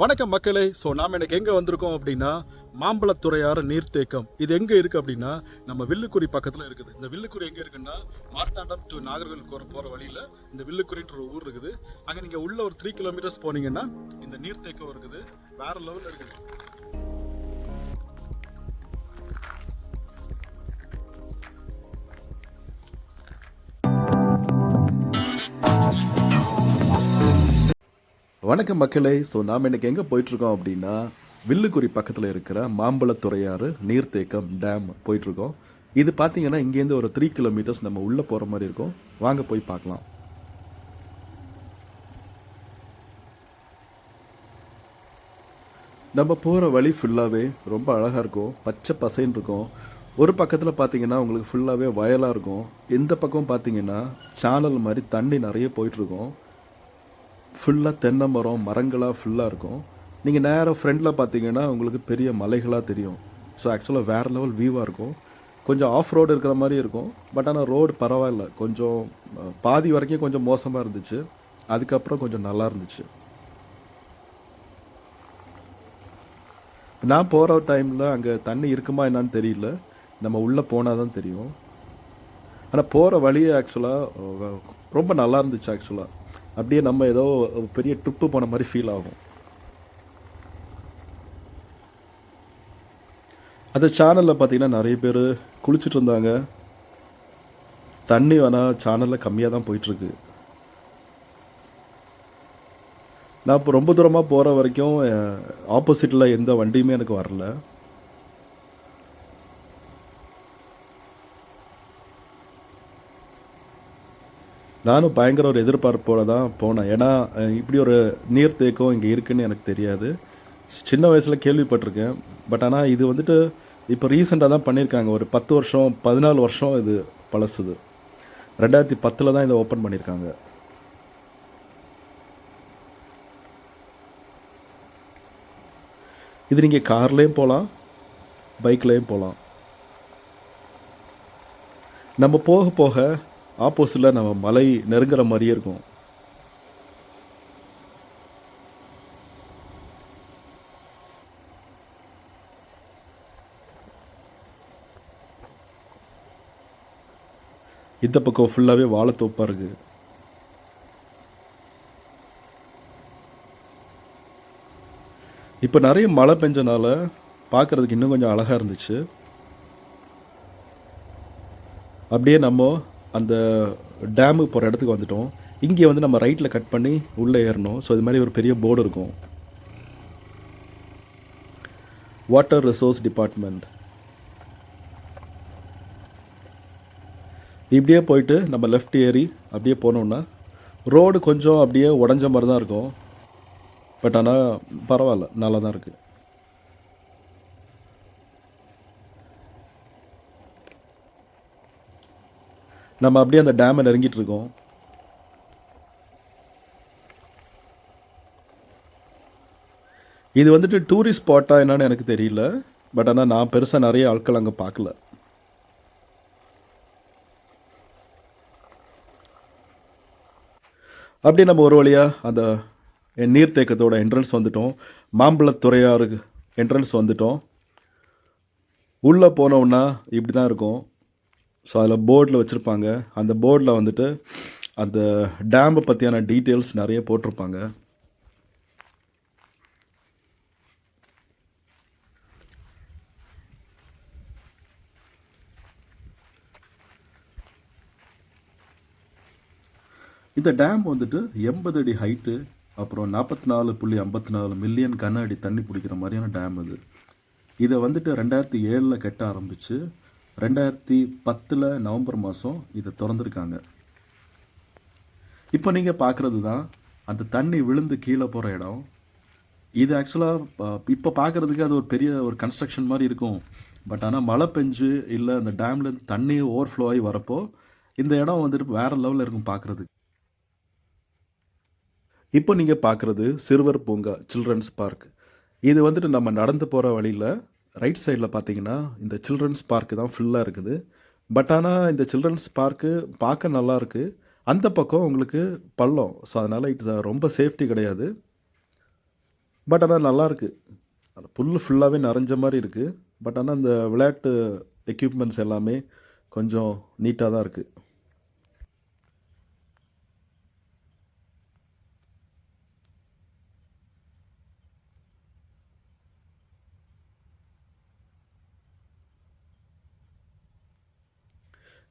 வணக்கம் மக்களே. ஸோ நாம் எனக்கு எங்கே வந்திருக்கோம் அப்படின்னா மாம்பழத்துறையாறு நீர்த்தேக்கம். இது எங்கே இருக்குது அப்படின்னா நம்ம வில்லுக்குறி பக்கத்தில் இருக்குது. இந்த வில்லுக்குறி எங்கே இருக்குன்னா மார்த்தாண்டம் டு நாகர்கோவில் போகிற போகிற வழியில் இந்த வில்லுக்குறின்ற ஒரு ஊர் இருக்குது. அங்கே நீங்கள் உள்ள ஒரு த்ரீ கிலோமீட்டர்ஸ் போனீங்கன்னா இந்த நீர்த்தேக்கம் இருக்குது. வேற லெவலில் இருக்குது. வணக்கம் மக்களே. ஸோ நாம் இன்றைக்கி எங்கே போயிட்டுருக்கோம் அப்படின்னா வில்லுக்குறி பக்கத்தில் இருக்கிற மாம்பழத்துறையாறு நீர்த்தேக்கம் டேம் போயிட்டுருக்கோம். இது பார்த்தீங்கன்னா இங்கேருந்து ஒரு த்ரீ கிலோமீட்டர்ஸ் நம்ம உள்ளே போகிற மாதிரி இருக்கும். வாங்க போய் பார்க்கலாம். நம்ம போகிற வழி ஃபுல்லாகவே ரொம்ப அழகாக இருக்கும். பச்சை பசைன்னு இருக்கும். ஒரு பக்கத்தில் பார்த்தீங்கன்னா உங்களுக்கு ஃபுல்லாகவே வயலாக இருக்கும். இந்த பக்கம் பார்த்தீங்கன்னா சேனல் மாதிரி தண்ணி நிறைய போயிட்டுருக்கும். ஃபுல்லாக தென்னை மரம் மரங்களாக ஃபுல்லாக இருக்கும். நீங்கள் நேராக ஃப்ரெண்டில் பார்த்தீங்கன்னா உங்களுக்கு பெரிய மலைகளாக தெரியும். ஸோ ஆக்சுவலாக வேறு லெவல் வியூவாக இருக்கும். கொஞ்சம் ஆஃப் ரோடு இருக்கிற மாதிரி இருக்கும். பட் ஆனால் ரோடு பரவாயில்ல. கொஞ்சம் பாதி வரைக்கும் கொஞ்சம் மோசமாக இருந்துச்சு. அதுக்கப்புறம் கொஞ்சம் நல்லா இருந்துச்சு. நான் போகிற டைமில் அங்கே தண்ணி இருக்குமா என்னான்னு தெரியல. நம்ம உள்ளே போனால் தான் தெரியும். ஆனால் போகிற வழியே ஆக்சுவலாக ரொம்ப நல்லா இருந்துச்சு ஆக்சுவலாக அப்படியே நம்ம ஏதோ பெரிய ட்ரிப்பு போன மாதிரி ஃபீல் ஆகும். அந்த சேனலில் பார்த்தீங்கன்னா நிறைய பேர் குளிச்சுட்டு இருந்தாங்க. தண்ணி வேணால் சேனலில் கம்மியாக தான் போயிட்டுருக்கு. நான் இப்போ ரொம்ப தூரமாக போகிற வரைக்கும் ஆப்போசிட்டில் எந்த வண்டியுமே எனக்கு வரல. நானும் பயங்கர ஒரு எதிர்பார்ப்போடு தான் போனேன். ஏன்னா இப்படி ஒரு நீர்த்தேக்கம் இங்கே இருக்குன்னு எனக்கு தெரியாது. சின்ன வயசில் கேள்விப்பட்டிருக்கேன். பட் ஆனால் இது வந்துட்டு இப்போ ரீசெண்டாக தான் பண்ணியிருக்காங்க ஒரு பத்து வருஷம் பதினாலு வருஷம் இது பழசுது. ரெண்டாயிரத்தி பத்தில் தான் இதை ஓப்பன் பண்ணியிருக்காங்க இது நீங்கள் கார்லேயும் போகலாம் பைக்லேயும் போகலாம் நம்ம போக போக ஆப்போசிட்டில் நம்ம மலை நெருங்குற மாதிரியே இருக்கும். இந்த பக்கம் ஃபுல்லாகவே வாழைத்தோப்பாக இருக்கு. இப்போ நிறைய மழை பெஞ்சனால பார்க்கறதுக்கு இன்னும் கொஞ்சம் அழகாக இருந்துச்சு. அப்படியே நம்ம அந்த டேமுக்கு போகிற இடத்துக்கு வந்துட்டோம். இங்கே வந்து நம்ம ரைட்டில் கட் பண்ணி உள்ளே ஏறணும். ஸோ இது மாதிரி ஒரு பெரிய போர்டு இருக்கும். வாட்டர் ரிசோர்ஸ் டிபார்ட்மெண்ட் இப்படியே போயிட்டு நம்ம லெஃப்ட் ஏறி அப்படியே போனோம்னா ரோடு கொஞ்சம் அப்படியே உடஞ்ச மாதிரி தான் இருக்கும். பட் ஆனால் பரவாயில்ல. நல்லா தான் இருக்குது நம்ம அப்படியே அந்த டேமை நெருங்கிட்டு இருக்கோம் இது வந்துட்டு டூரிஸ்ட் ஸ்பாட்டா என்னன்னு எனக்கு தெரியல. பட் ஆனால் நான் பெருசாக நிறைய ஆட்கள் அங்கே பார்க்கல. அப்படியே நம்ம ஒரு வழியாக அந்த நீர்த்தேக்கத்தோட என்ட்ரன்ஸ் வந்துட்டோம். மாம்பழத்துறையாறு என்ட்ரன்ஸ் வந்துட்டோம். உள்ளே போனோம்னா இப்படி தான் இருக்கும். ஸோ அதில் போர்டில் வச்சுருப்பாங்க. அந்த போர்டில் வந்துட்டு அந்த டேம்பை பற்றியான டீட்டெயில்ஸ் நிறைய போட்டிருப்பாங்க. இந்த டேம் வந்துட்டு எண்பது அடி ஹைட்டு அப்புறம் நாற்பத்தி நாலு புள்ளி ஐம்பத்தி நாலு மில்லியன் கன அடி தண்ணி பிடிக்கிற மாதிரியான டேம் இது இதை வந்துட்டு ரெண்டாயிரத்தி ஏழில் கட்ட ஆரம்பித்து ரெண்டாயிரத்தி பத்தில் நவம்பர் மாதம் இதை திறந்துருக்காங்க. இப்போ நீங்கள் பார்க்குறது தான் அந்த தண்ணி விழுந்து கீழே போகிற இடம். இது ஆக்சுவலாக இப்போ பார்க்குறதுக்கு அது ஒரு பெரிய ஒரு கன்ஸ்ட்ரக்ஷன் மாதிரி இருக்கும். பட் ஆனால் மழை பெஞ்சு இல்லை அந்த டேம்லேருந்து தண்ணி ஓவர்ஃப்ளோ ஆகி வரப்போ இந்த இடம் வந்துட்டு வேறு லெவலில் இருக்கும் பார்க்குறதுக்கு. இப்போ நீங்கள் பார்க்குறது சிறுவர் பூங்கா சில்ட்ரன்ஸ் பார்க் இது வந்துட்டு நம்ம நடந்து போகிற வழியில் ரைட் சைடில் பார்த்தீங்கன்னா இந்த சில்ட்ரன்ஸ் பார்க்கு தான் ஃபுல்லாக இருக்குது. பட் ஆனால் இந்த சில்ட்ரன்ஸ் பார்க்கு பார்க்க நல்லாயிருக்கு அந்த பக்கம் உங்களுக்கு பள்ளம். ஸோ அதனால் இது ரொம்ப சேஃப்டி கிடையாது. பட் ஆனால் நல்லாயிருக்கு அந்த புல் ஃபுல்லாகவே நிறைஞ்ச மாதிரி இருக்குது பட் ஆனால் அந்த விளையாட்டு எக்யூப்மெண்ட்ஸ் எல்லாமே கொஞ்சம் நீட்டாக தான் இருக்குது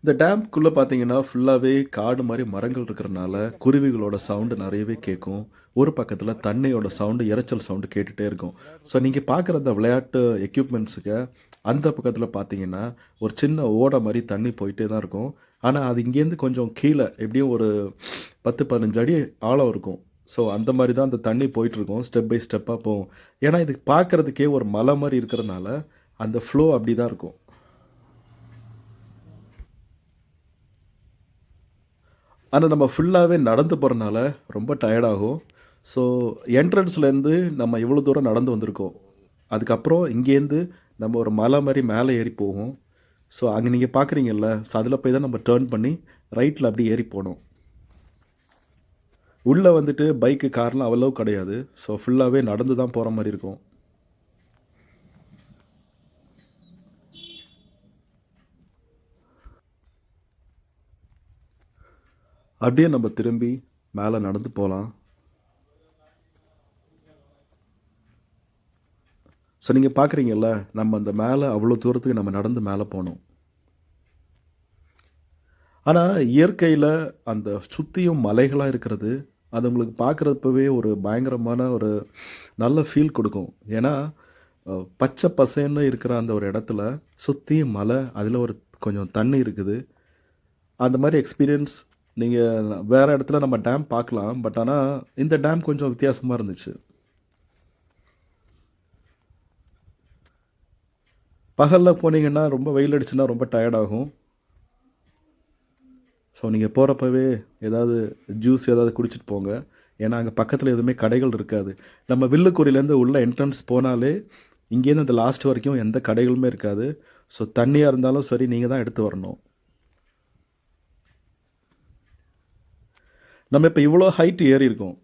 இந்த டேம்க்குள்ளே பார்த்தீங்கன்னா ஃபுல்லாகவே காடு மாதிரி மரங்கள் இருக்கிறனால குருவிகளோட சவுண்டு நிறையவே கேட்கும் ஒரு பக்கத்தில் தண்ணியோட சவுண்டு இரைச்சல் சவுண்டு கேட்டுகிட்டே இருக்கும். ஸோ நீங்கள் பார்க்குற அந்த விளையாட்டு எக்யூப்மெண்ட்ஸுக்கு அந்த பக்கத்தில் பார்த்தீங்கன்னா ஒரு சின்ன ஓடை மாதிரி தண்ணி போயிட்டே தான் இருக்கும். ஆனால் அது இங்கேருந்து கொஞ்சம் கீழே எப்படியும் ஒரு பத்து பதினஞ்சு அடி ஆழம் இருக்கும். ஸோ அந்த மாதிரி தான் அந்த தண்ணி போயிட்டுருக்கும் ஸ்டெப் பை ஸ்டெப்பாக போகும். ஏன்னா இது பார்க்குறதுக்கே ஒரு மலை மாதிரி இருக்கிறனால அந்த ஃப்ளோ அப்படி தான் இருக்கும். ஆனால் நம்ம ஃபுல்லாகவே நடந்து போகிறனால ரொம்ப டயர்டாகும் ஸோ என்ட்ரன்ஸ்லேருந்து நம்ம இவ்வளோ தூரம் நடந்து வந்திருக்கோம். அதுக்கப்புறம் இங்கேருந்து நம்ம ஒரு மலை மாதிரி மேலே ஏறி போகும். ஸோ அங்கே நீங்கள் பார்க்குறீங்கல்ல ஸோ அதில் போய் தான் நம்ம டேர்ன் பண்ணி ரைட்டில் அப்படி ஏறி போனோம் உள்ளே வந்துட்டு பைக்கு கார்லாம் அவ்வளோ கிடையாது. ஸோ ஃபுல்லாகவே நடந்து தான் போகிற மாதிரி இருக்கும். அப்படியே நம்ம திரும்பி மேலே நடந்து போகலாம் ஸோ நீங்கள் பார்க்குறீங்கல்ல நம்ம அந்த மேலே அவ்வளோ தூரத்துக்கு நம்ம நடந்து மேலே போனோம். ஆனால் இயற்கையில் அந்த சுற்றியும் மலைகளாக இருக்கிறது அது உங்களுக்கு பார்க்குறப்பவே ஒரு பயங்கரமான ஒரு நல்ல ஃபீல் கொடுக்கும். ஏன்னா பச்சை பசேன்னு இருக்கிற அந்த ஒரு இடத்துல சுற்றியும் மலை அதில் ஒரு கொஞ்சம் தண்ணி இருக்குது. அந்த மாதிரி எக்ஸ்பீரியன்ஸ் நீங்கள் வேறு இடத்துல நம்ம டேம் பார்க்கலாம் பட் ஆனால் இந்த டேம் கொஞ்சம் வித்தியாசமாக இருந்துச்சு. பகலில் போனீங்கன்னா ரொம்ப வெயில் அடிச்சுன்னா ரொம்ப டயர்டாகும் ஸோ நீங்கள் போகிறப்பவே ஏதாவது ஜூஸ் ஏதாவது குடிச்சிட்டு போங்க. ஏன்னா அங்கே பக்கத்தில் எதுவுமே கடைகள் இருக்காது. நம்ம வில்லுக்குறியிலேருந்து உள்ள என்ட்ரன்ஸ் போனாலே இங்கேருந்து அந்த லாஸ்ட் வரைக்கும் எந்த கடைகளுமே இருக்காது. ஸோ தண்ணியாக இருந்தாலும் சரி நீங்கள் தான் எடுத்து வரணும். நம்ம இப்போ இவ்வளோ ஹைட்டு ஏறி இருக்கோம்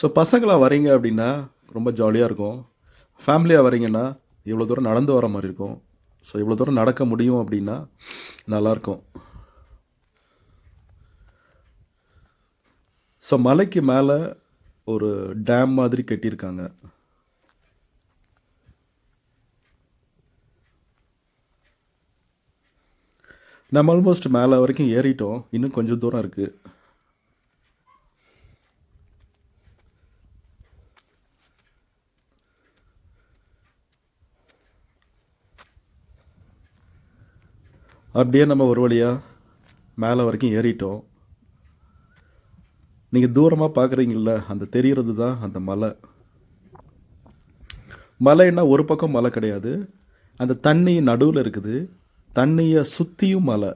ஸோ பசங்களாக வரீங்க அப்படின்னா ரொம்ப ஜாலியாக இருக்கும். ஃபேமிலியாக வரீங்கன்னா இவ்வளோ தூரம் நடந்து வர மாதிரி இருக்கும். ஸோ இவ்வளோ தூரம் நடக்க முடியும் அப்படின்னா நல்லாயிருக்கும். ஸோ மலைக்கு மேலே ஒரு டேம் மாதிரி கட்டியிருக்காங்க. நம்ம ஆல்மோஸ்ட் மேலே வரைக்கும் ஏறிட்டோம். இன்னும் கொஞ்சம் தூரம் இருக்குது அப்படியே நம்ம ஒரு வழியாக மேலே வரைக்கும் ஏறிட்டோம். நீங்கள் தூரமாக பார்க்குறீங்கள அந்த தெரிகிறது தான் அந்த மலை. மலைன்னா ஒரு பக்கம் மலை கிடையாது. அந்த தண்ணி நடுவில் இருக்குது. தண்ணியை சுற்றியும் மலை.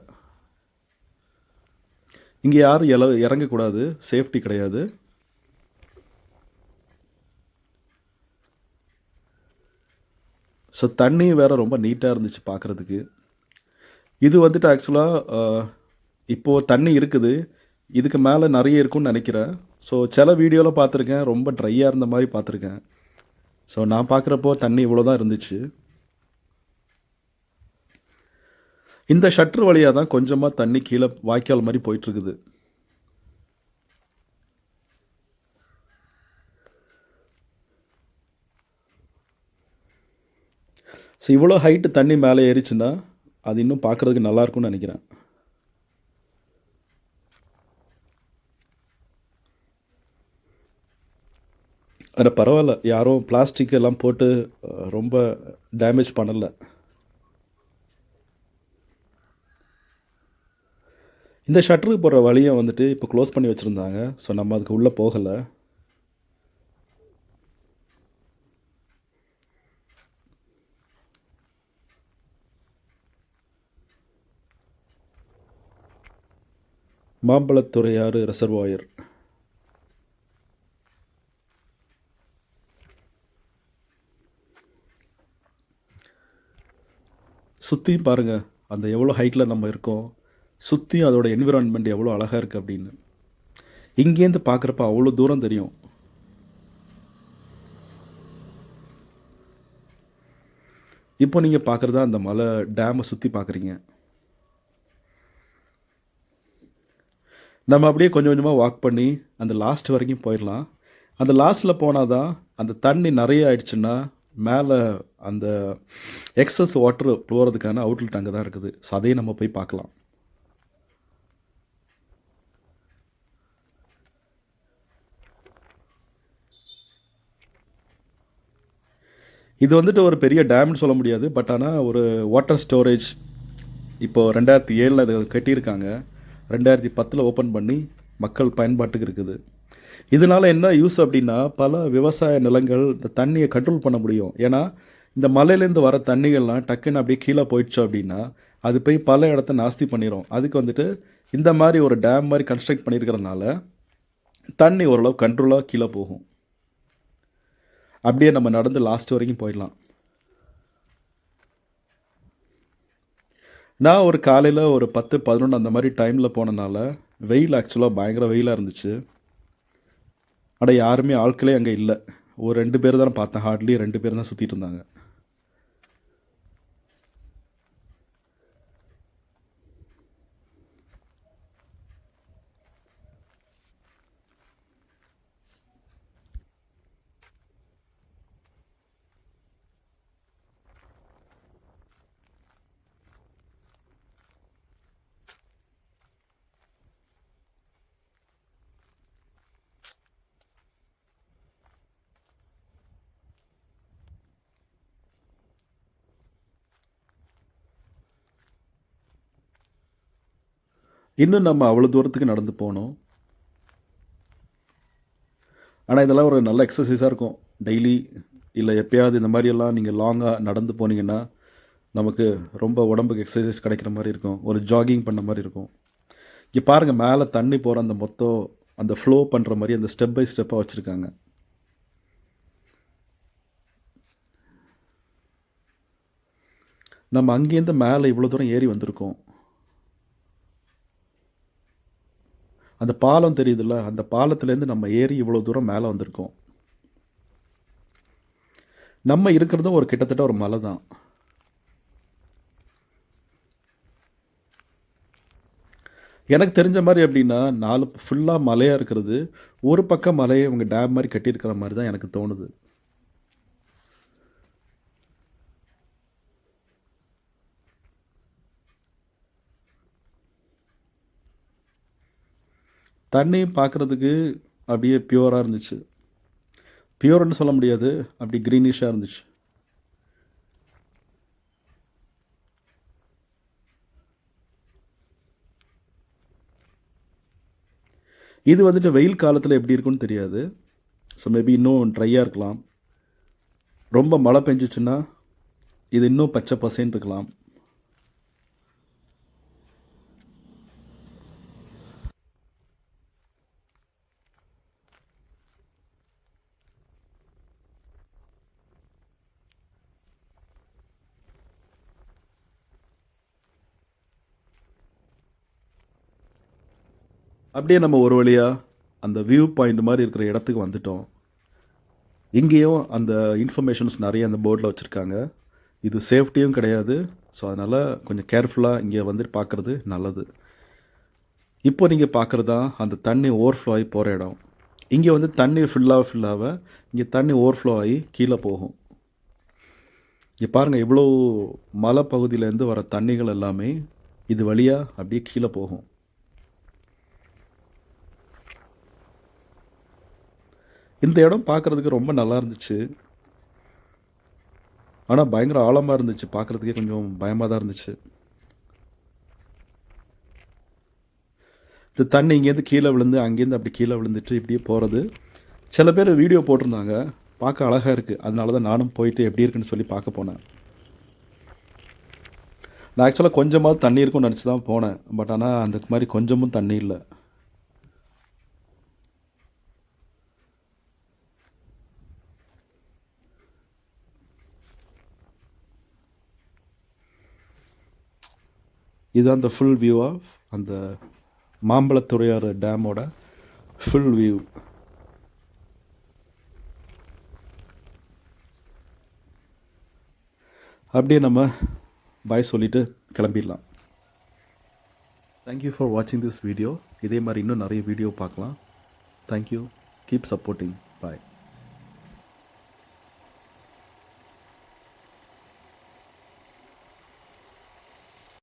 இங்கே யாரும் இல இறங்கக்கூடாது. சேஃப்டி கிடையாது. ஸோ தண்ணி வேற ரொம்ப நீட்டாக இருந்துச்சு பார்க்குறதுக்கு இது வந்துட்டு ஆக்சுவலாக இப்போது தண்ணி இருக்குது. இதுக்கு மேலே நிறைய இருக்கும்னு நினைக்கிறேன். ஸோ சில வீடியோவில் பார்த்துருக்கேன் ரொம்ப ட்ரையாக இருந்த மாதிரி பார்த்துருக்கேன் ஸோ நான் பார்க்குறப்போ தண்ணி இவ்வளோ தான் இருந்துச்சு. இந்த ஷட்ரு வழியாக தான் கொஞ்சமாக தண்ணி கீழே வாய்க்கால் மாதிரி போயிட்டுருக்குது. ஸோ இவ்வளோ ஹைட்டு தண்ணி மேலே ஏறிச்சுன்னா அது இன்னும் பார்க்குறதுக்கு நல்லா இருக்கும்னு நினைக்கிறேன். ஆனால் பரவாயில்ல யாரும் பிளாஸ்டிக் எல்லாம் போட்டு ரொம்ப டேமேஜ் பண்ணலை. இந்த ஷட்டருக்கு போகிற வழியை வந்துட்டு இப்போ க்ளோஸ் பண்ணி வச்சுருந்தாங்க. ஸோ நம்ம அதுக்கு உள்ளே போகலை. மாம்பழத்துறையாறு ரிசர்வாயர் சுற்றியும் பாருங்கள் அந்த எவ்வளோ ஹைட்டில் நம்ம இருக்கோம். சுற்றியும் அதோடய என்விரான்மெண்ட் எவ்வளோ அழகாக இருக்குது அப்படின்னு. இங்கேருந்து பார்க்குறப்ப அவ்வளோ தூரம் தெரியும். இப்போ நீங்கள் பார்க்குறதா அந்த மலை டேமை சுற்றி பார்க்குறீங்க. நம்ம அப்படியே கொஞ்சம் கொஞ்சமாக வாக் பண்ணி அந்த லாஸ்ட் வரைக்கும் போயிடலாம். அந்த லாஸ்ட்டில் போனால் தான் அந்த தண்ணி நிறைய ஆயிடுச்சுன்னா மேலே அந்த எக்ஸஸ் வாட்டர் போகிறதுக்கான அவுட்லெட் அங்கே தான் இருக்குது. ஸோ அதையும் நம்ம போய் பார்க்கலாம். இது வந்துட்டு ஒரு பெரிய டேம்னு சொல்ல முடியாது பட் ஆனால் ஒரு வாட்டர் ஸ்டோரேஜ் இப்போது ரெண்டாயிரத்தி ஏழில் அது கட்டியிருக்காங்க. ரெண்டாயிரத்தி பத்தில் ஓப்பன் பண்ணி மக்கள் பயன்பாட்டுக்கு இருக்குது. இதனால் என்ன யூஸ் அப்படின்னா பல விவசாய நிலங்கள் இந்த தண்ணியை கண்ட்ரோல் பண்ண முடியும். ஏன்னா இந்த மலையிலேருந்து வர தண்ணிகள்லாம் டக்குன்னு அப்படியே கீழே போயிடுச்சு அப்படின்னா அது போய் பல இடத்த நாஸ்தி பண்ணிடும் அதுக்கு வந்துட்டு இந்த மாதிரி ஒரு டேம் மாதிரி கன்ஸ்ட்ரக்ட் பண்ணியிருக்கிறதுனால தண்ணி ஓரளவு கண்ட்ரோலாக கீழே போகும். அப்படியே நம்ம நடந்து லாஸ்ட் வரைக்கும் போயிடலாம். நான் ஒரு காலையில் ஒரு பத்து பதினொன்று அந்த மாதிரி டைமில் போனனால வெயில் ஆக்சுவலாக பயங்கர வெயிலாக இருந்துச்சு. ஆனால் யாருமே ஆட்களே அங்கே இல்லை. ஒரு ரெண்டு பேர் தான் பார்த்தேன். ஹார்ட்லி ரெண்டு பேர் தான் சுற்றிட்டு இருந்தாங்க. இன்னும் நம்ம அவ்வளோ தூரத்துக்கு நடந்து போகணும் ஆனால் இதெல்லாம் ஒரு நல்ல எக்ஸசைஸாக இருக்கும். டெய்லி இல்லை எப்பயாவது இந்த மாதிரியெல்லாம் நீங்கள் லாங்காக நடந்து போனீங்கன்னா நமக்கு ரொம்ப உடம்புக்கு எக்ஸசைஸ் கிடைக்கிற மாதிரி இருக்கும். ஒரு ஜாகிங் பண்ண மாதிரி இருக்கும். இங்கே பாருங்கள் மேலே தண்ணி போகிற அந்த மொத்தம் அந்த ஃப்ளோ பண்ணுற மாதிரி அந்த ஸ்டெப் பை ஸ்டெப்பாக வச்சுருக்காங்க. நம்ம அங்கேருந்து மேலே இவ்வளோ தூரம் ஏறி வந்திருக்கோம். அந்த பாலம் தெரியுதுல்ல? அந்த பாலத்துலேருந்து நம்ம ஏறி இவ்வளோ தூரம் மேலே வந்திருக்கோம். நம்ம இருக்கிறதும் ஒரு கிட்டத்தட்ட ஒரு மலை தான். எனக்கு தெரிஞ்ச மாதிரி அப்படின்னா நாலு ஃபுல்லாக மலையாக இருக்கிறது ஒரு பக்கம் மலையை இவங்க டேம் மாதிரி கட்டியிருக்கிற மாதிரி தான் எனக்கு தோணுது. தண்ணியும் பார்க்குறதுக்கு அப்படியே பியூராக இருந்துச்சு. பியூர்னு சொல்ல முடியாது அப்படி க்ரீனிஷாக இருந்துச்சு. இது வந்துட்டு வெயில் காலத்தில் எப்படி இருக்குன்னு தெரியாது. ஸோ மேபி இன்னும் ட்ரையாக இருக்கலாம். ரொம்ப மழை பெஞ்சிச்சுன்னா இது இன்னும் பச்சை பசேன்னு இருக்கலாம். அப்படியே நம்ம ஒரு வழியாக அந்த வியூ பாயிண்ட் மாதிரி இருக்கிற இடத்துக்கு வந்துட்டோம். இங்கேயும் அந்த இன்ஃபர்மேஷன்ஸ் நிறைய அந்த போர்டில் வச்சுருக்காங்க. இது சேஃப்டியும் கிடையாது. ஸோ அதனால் கொஞ்சம் கேர்ஃபுல்லாக இங்கே வந்துட்டு பார்க்குறது நல்லது. இப்போ நீங்கள் பார்க்குறது தான் அந்த தண்ணி ஓவர்ஃப்ளோ ஆகி போகிற இடம். இங்கே வந்து தண்ணி ஃபுல்லாக ஃபுல்லாக இங்கே தண்ணி ஓவர்ஃப்ளோ ஆகி கீழே போகும். இங்கே பாருங்கள் இவ்வளோ மலை பகுதியிலேருந்து வர தண்ணிகள் எல்லாமே இது வழியாக அப்படியே கீழே போகும். இந்த இடம் பார்க்குறதுக்கு ரொம்ப நல்லா இருந்துச்சு. ஆனால் பயங்கர ஆழமாக இருந்துச்சு. பார்க்குறதுக்கே கொஞ்சம் பயமாக தான் இருந்துச்சு. இந்த தண்ணி இங்கேருந்து கீழே விழுந்து அங்கேருந்து அப்படி கீழே விழுந்துட்டு இப்படியே போகிறது சில பேர் வீடியோ போட்டிருந்தாங்க. பார்க்க அழகாக இருக்குது அதனால தான் நானும் போயிட்டு எப்படி இருக்குன்னு சொல்லி பார்க்க போனேன். நான் ஆக்சுவலாக கொஞ்சமாவது தண்ணி இருக்கும்னு நினச்சி தான் போனேன். பட் ஆனால் அந்த மாதிரி கொஞ்சமும் தண்ணி இல்லை. இதுதான் அந்த ஃபுல் வியூ ஆஃப் அந்த மாம்பழத்துறையாறு டேமோட ஃபுல் வியூ அப்படியே நம்ம பாய் சொல்லிவிட்டு கிளம்பிடலாம். தேங்க்யூ ஃபார் வாட்சிங் திஸ் வீடியோ இதே மாதிரி இன்னும் நிறைய வீடியோ பார்க்கலாம். தேங்க்யூ கீப் சப்போர்ட்டிங் பாய்